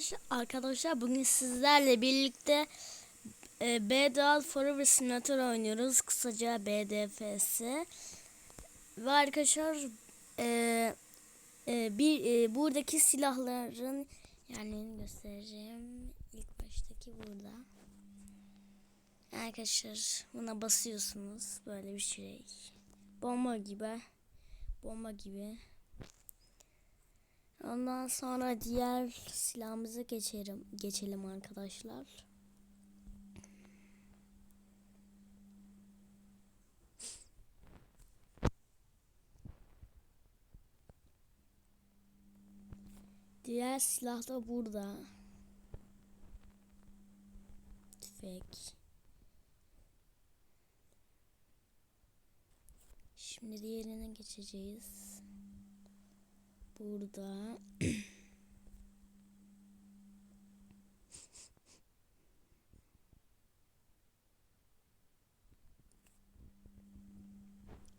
Arkadaşlar, arkadaşlar bugün sizlerle birlikte e, Bedrock Forever Simulator oynuyoruz. Kısaca BDFS. Ve arkadaşlar e, e, bir e, buradaki silahların yerlerini göstereceğim. İlk baştaki burada. Arkadaşlar buna basıyorsunuz. Böyle bir şey. Bomba gibi. Bomba gibi. Ondan sonra diğer silahımıza geçelim, geçelim arkadaşlar. Diğer silah da burada. Tüfek. Şimdi diğerine geçeceğiz. Burada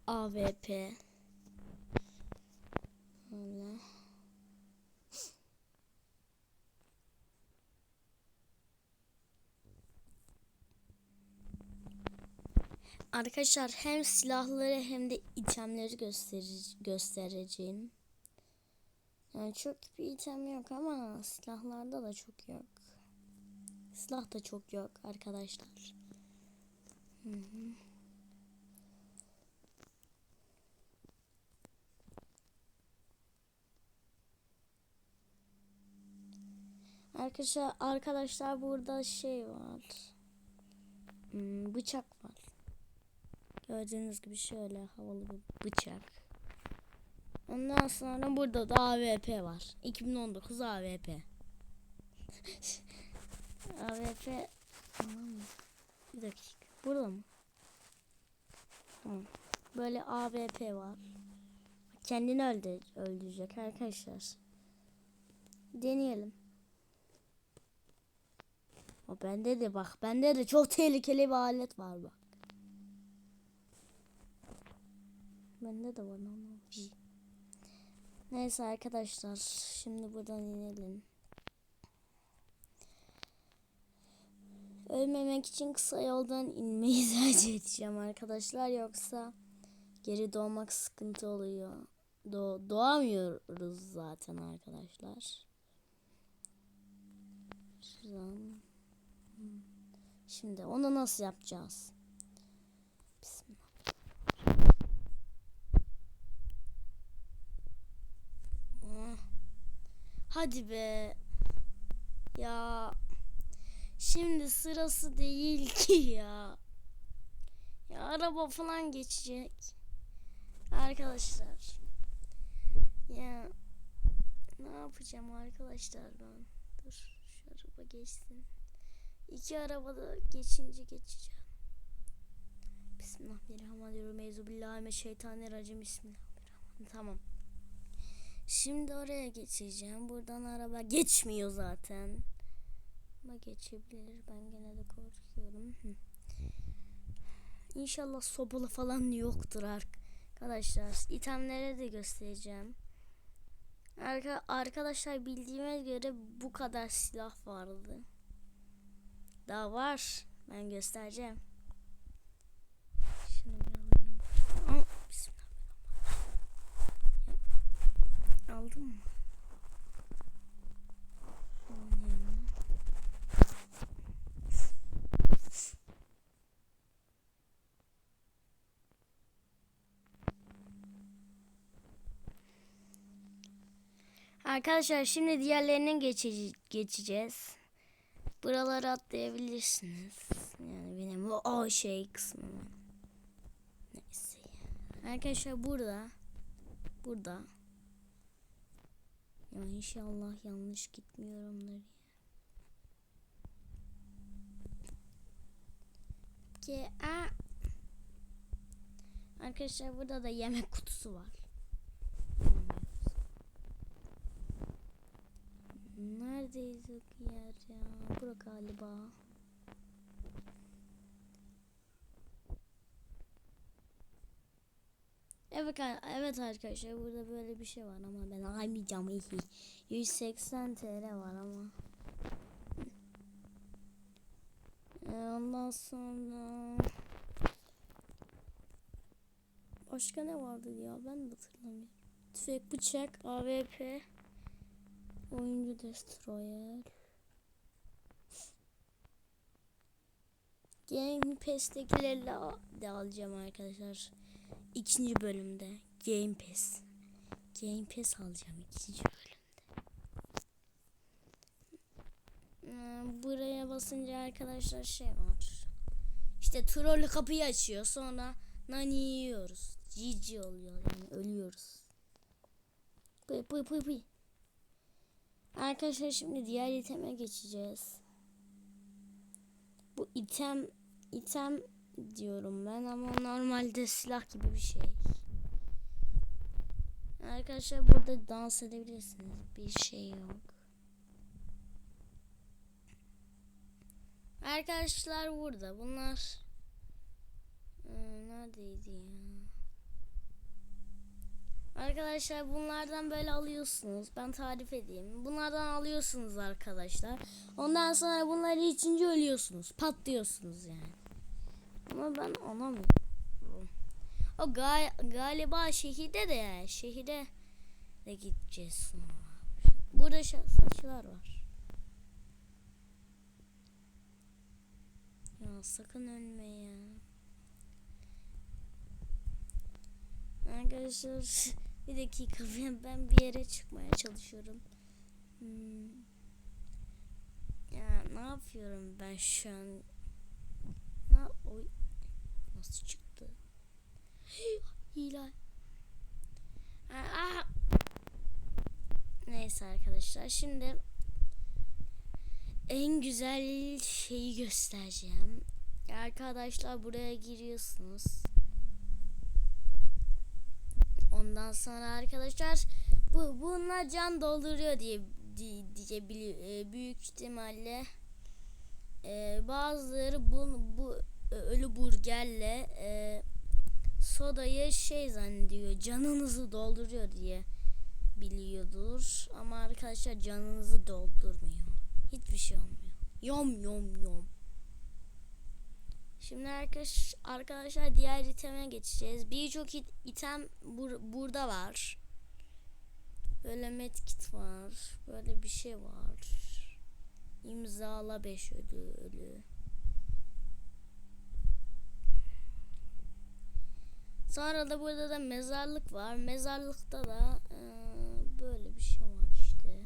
AWP Böyle. Arkadaşlar hem silahları hem de itemleri gösteri göstereceğim. Yani çok bir item yok ama silahlarda da çok yok. Silah da çok yok arkadaşlar. Hı. Arkadaşlar arkadaşlar burada şey var. Hmm, bıçak var. Gördüğünüz gibi şöyle havalı bir bıçak. Ondan sonra burada da AWP var. 2019 AWP. AWP tamam Bir dakika. Burada mı? Tamam. Böyle AWP var. Kendini öldü öldürecek arkadaşlar. Deneyelim. O bende de bak. Bende de çok tehlikeli bir alet var bak. Bende de var ama. Neyse arkadaşlar şimdi buradan inelim. Ölmemek için kısa yoldan inmeyi tercih edeceğim arkadaşlar yoksa geri doğmak sıkıntı oluyor. Do doğamıyoruz zaten arkadaşlar. Şuradan. Şimdi onu nasıl yapacağız? Hadi be. Ya. Şimdi sırası değil ki ya. Ya araba falan geçecek. Arkadaşlar. Ya. Ne yapacağım arkadaşlar ben? Dur şu araba geçsin. İki arabada geçince geçeceğim. Bismillahirrahmanirrahim. Euzubillahimineşşeytanirracim. Bismillahirrahmanirrahim. Tamam. Şimdi oraya geçeceğim. Buradan araba geçmiyor zaten. Ama geçebilir. Ben gene de korkuyorum. İnşallah sobalı falan yoktur arkadaşlar. İtemleri de göstereceğim. Arka arkadaşlar bildiğime göre bu kadar silah vardı. Daha var. Ben göstereceğim. Şunu bir alayım. Aa, bismillah. Aldım mı? Arkadaşlar şimdi diğerlerine geçece geçeceğiz. Buraları atlayabilirsiniz. Yani benim bu o şey kısmı. Neyse. Arkadaşlar burada burada ya inşallah yanlış gitmiyorumdur ya. Ki a Arkadaşlar burada da yemek kutusu var. Neredeyiz yer ya? Bura galiba. evet arkadaşlar burada böyle bir şey var ama ben almayacağım. 180 TL var ama. E, ondan sonra başka ne vardı ya ben de hatırlamıyorum. Tüfek bıçak AWP oyuncu destroyer. Game Pass'tekilerle de alacağım arkadaşlar. İkinci bölümde Game Pass. Game Pass alacağım ikinci bölümde. Hmm, Buraya basınca arkadaşlar şey var. İşte troll kapıyı açıyor. Sonra nani yiyoruz. GG oluyor yani ölüyoruz. Pıy pıy pıy pıy. Arkadaşlar şimdi diğer iteme geçeceğiz. Bu item item diyorum ben ama normalde silah gibi bir şey. Arkadaşlar burada dans edebilirsiniz. Bir şey yok. Arkadaşlar burada. Bunlar Ee, neredeydi ya? Arkadaşlar bunlardan böyle alıyorsunuz. Ben tarif edeyim. Bunlardan alıyorsunuz arkadaşlar. Ondan sonra bunları içince ölüyorsunuz. Patlıyorsunuz yani. Ama ben anlamıyorum. O ga- galiba şehirde de yani. Şehire de gideceğiz sonra. Burada saçlar var. Ya sakın ölme ya. Arkadaşlar bir dakika ben, bir yere çıkmaya çalışıyorum. Hmm. Ya ne yapıyorum ben şu an? Ne nasıl çıktı? Hile. Aa! Neyse arkadaşlar şimdi en güzel şeyi göstereceğim. Arkadaşlar buraya giriyorsunuz. Ondan sonra arkadaşlar bu bunlar can dolduruyor diye di- diye e, büyük ihtimalle e, bazıları bu bu ölü burgerle e, sodayı şey zannediyor canınızı dolduruyor diye biliyordur ama arkadaşlar canınızı doldurmuyor hiçbir şey olmuyor yom yom yom Şimdi arkadaş, arkadaşlar diğer iteme geçeceğiz. Birçok it- item bur- burada var. Böyle medkit var. Böyle bir şey var. İmzala 5 ölü ölü. Sonra da burada da mezarlık var. Mezarlıkta da eee, böyle bir şey var işte.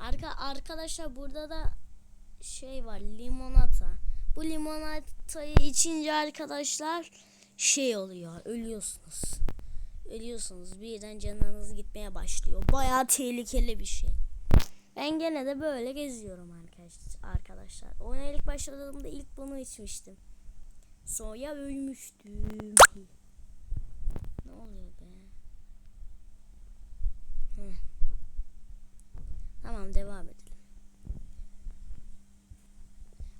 Arka arkadaşlar burada da şey var limonata. Bu limonatayı içince arkadaşlar şey oluyor ölüyorsunuz. Ölüyorsunuz birden canınız gitmeye başlıyor. Bayağı tehlikeli bir şey. Ben gene de böyle geziyorum arkadaş- arkadaşlar. Oyuna ilk başladığımda ilk bunu içmiştim. Sonra ölmüştüm. ne oluyor be? Heh. Tamam devam edelim.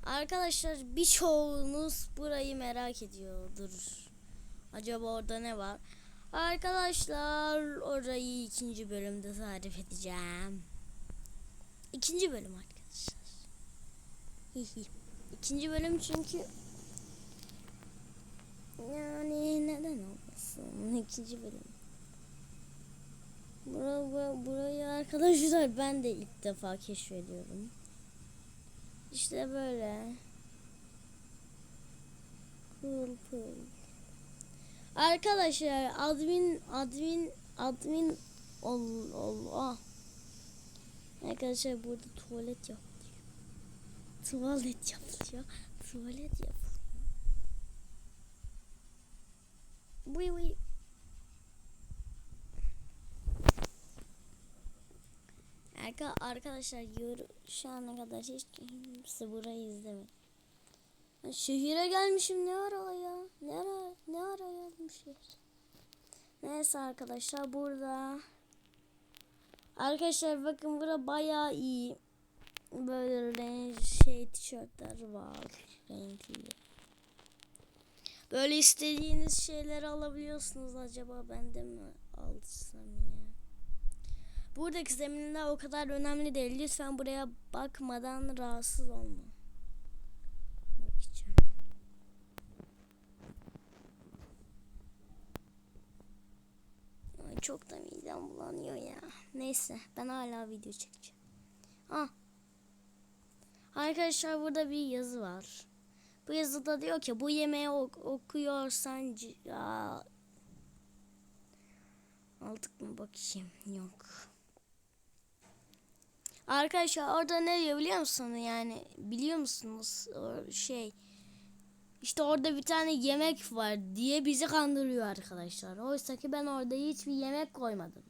Arkadaşlar birçoğunuz burayı merak ediyordur. Acaba orada ne var? Arkadaşlar orayı ikinci bölümde tarif edeceğim. İkinci bölüm arkadaşlar. Hihi. İkinci bölüm çünkü yani neden olmasın? İkinci bölüm. Bura, burayı arkadaşlar ben de ilk defa keşfediyorum. İşte böyle. Cool cool. Arkadaşlar admin admin admin ol ol ah. Arkadaşlar burada tuvalet yapılıyor. Tuvalet yapılıyor. Tuvalet yapılıyor. Buy buy. Arka, arkadaşlar yor- şu ana kadar hiç kimse burayı izlemedi. Şehire gelmişim ne ara ya? Ne ara, ne ara gelmişim? Neyse arkadaşlar burada. Arkadaşlar bakın bura bayağı iyi. Böyle renk şey tişörtler var. Renkli. Böyle istediğiniz şeyleri alabiliyorsunuz acaba bende mi alsam ya? Buradaki zeminler o kadar önemli değil. Lütfen buraya bakmadan rahatsız olma. Çok da midem bulanıyor ya. Neyse ben hala video çekeceğim. Ah. Arkadaşlar burada bir yazı var. Bu yazıda diyor ki bu yemeği ok- okuyorsan ya aldık mı bakayım yok. Arkadaşlar orada ne diyor biliyor musunuz yani biliyor musunuz o şey işte orada bir tane yemek var diye bizi kandırıyor arkadaşlar. Oysa ki ben orada hiçbir yemek koymadım.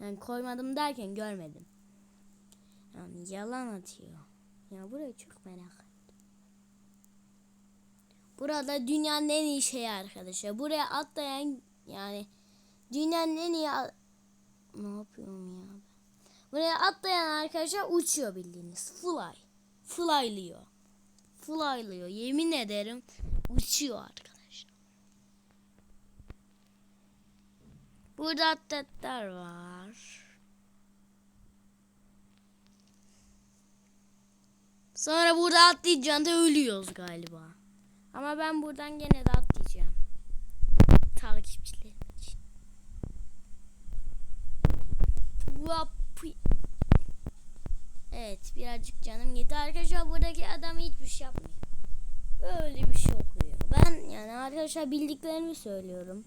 Yani koymadım derken görmedim. Yani yalan atıyor. Ya burayı çok merak. Burada dünyanın en iyi şeyi arkadaşlar. Buraya atlayan yani dünyanın en iyi ne yapıyorum ya ben? Buraya atlayan arkadaşlar uçuyor bildiğiniz. Fly. Fly'lıyor. Fly'lıyor. Yemin ederim uçuyor arkadaşlar. Burada atletler var. Sonra burada atlayacaksın da ölüyoruz galiba. Ama ben buradan gene de atlayacağım. Takipçilerim için. Evet birazcık canım gitti. Arkadaşlar buradaki adam hiçbir şey yapmıyor. Böyle bir şey okuyor. Ben yani arkadaşlar bildiklerimi söylüyorum.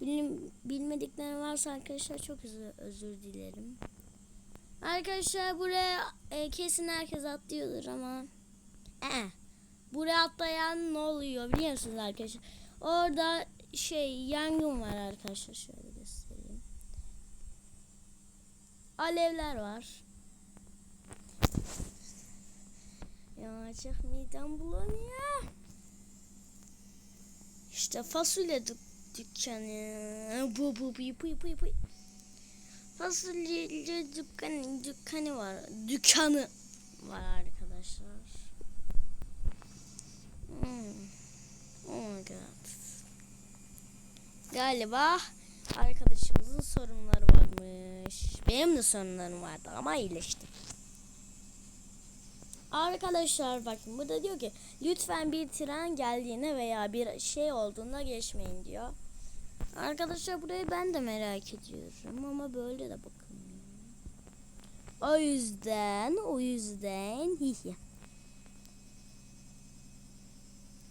Bilim, bilmediklerim varsa arkadaşlar çok özür, özür dilerim. Arkadaşlar buraya e, kesin herkes atlıyordur ama ee, buraya atlayan ne oluyor biliyor musunuz arkadaşlar? Orada şey yangın var arkadaşlar şöyle göstereyim. Alevler var. Ya çok midem bulanıyor. İşte fasulye dük- dükkanı. Bu bu bu bu bu bu. Fasulye dükkanı dükkanı var. Dükkanı var arkadaşlar. Hmm. Oh my god. Galiba arkadaşımızın sorunları varmış. Benim de sorunlarım vardı ama iyileştim. Arkadaşlar bakın burada diyor ki lütfen bir tren geldiğine veya bir şey olduğunda geçmeyin diyor. Arkadaşlar burayı ben de merak ediyorum ama böyle de bakılmıyor. O yüzden o yüzden hihi.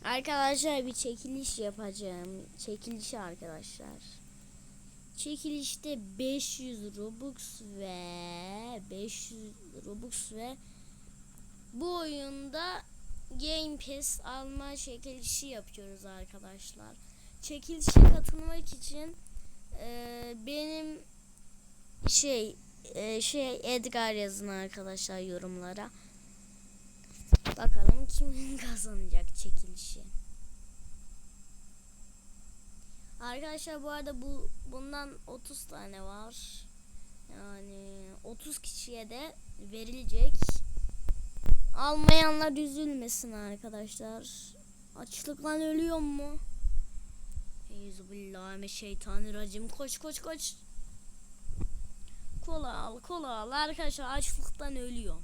Arkadaşlar bir çekiliş yapacağım. Çekiliş arkadaşlar. Çekilişte 500 Robux ve 500 Robux ve bu oyunda Game Pass alma çekilişi yapıyoruz arkadaşlar. Çekilişe katılmak için e, benim şey e, şey Edgar yazın arkadaşlar yorumlara. Bakalım kim kazanacak çekilişi. Arkadaşlar bu arada bu bundan 30 tane var. Yani 30 kişiye de verilecek. Almayanlar üzülmesin arkadaşlar. Açlıktan ölüyor mu? Euzubillahimineşşeytanirracim. Koş koş koş. Kola al kola al. Arkadaşlar açlıktan ölüyor.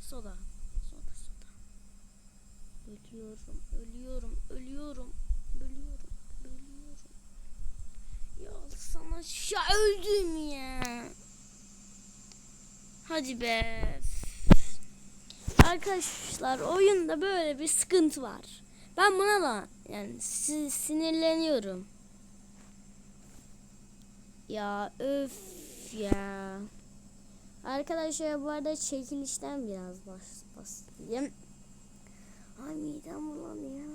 Soda. Ölüyorum. Ölüyorum. Ölüyorum. Ölüyorum. Ölüyorum. Ya sana ya öldüm ya. Hadi be. Arkadaşlar oyunda böyle bir sıkıntı var. Ben buna da yani si- sinirleniyorum. Ya öf ya. Arkadaşlar bu arada çekilişten biraz bahsedeyim. Ay midem bulanıyor.